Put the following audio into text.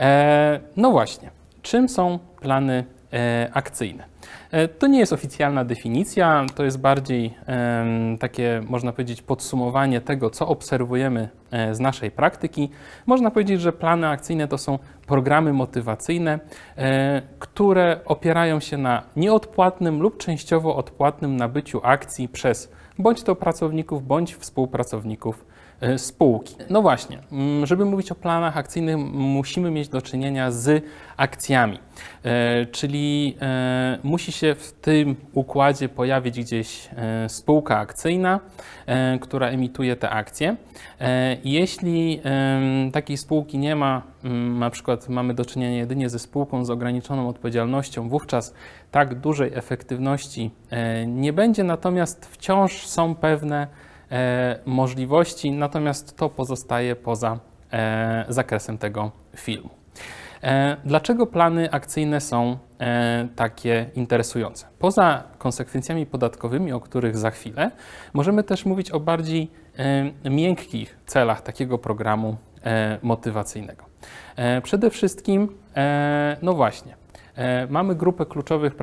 E, No właśnie, czym są plany e, akcyjne? E, To nie jest oficjalna definicja, to jest bardziej takie, można powiedzieć, podsumowanie tego, co obserwujemy z naszej praktyki. Można powiedzieć, że plany akcyjne to są programy motywacyjne, e, które opierają się na nieodpłatnym lub częściowo odpłatnym nabyciu akcji przez bądź to pracowników, bądź współpracowników e, spółki. No właśnie, mm, żeby mówić o planach akcyjnych, musimy mieć do czynienia z akcjami, E, czyli e, musi się w tym układzie pojawić gdzieś e, spółka akcyjna, e, która emituje te akcje. Jeśli takiej spółki nie ma, mm, na przykład mamy do czynienia jedynie ze spółką z ograniczoną odpowiedzialnością, wówczas tak dużej efektywności e, nie będzie, natomiast wciąż są pewne e, możliwości, natomiast to pozostaje poza e, zakresem tego filmu. E, Dlaczego plany akcyjne są e, takie interesujące? Poza konsekwencjami podatkowymi, o których za chwilę, możemy też mówić o bardziej e, miękkich celach takiego programu motywacyjnego. Przede wszystkim, no właśnie, mamy grupę kluczowych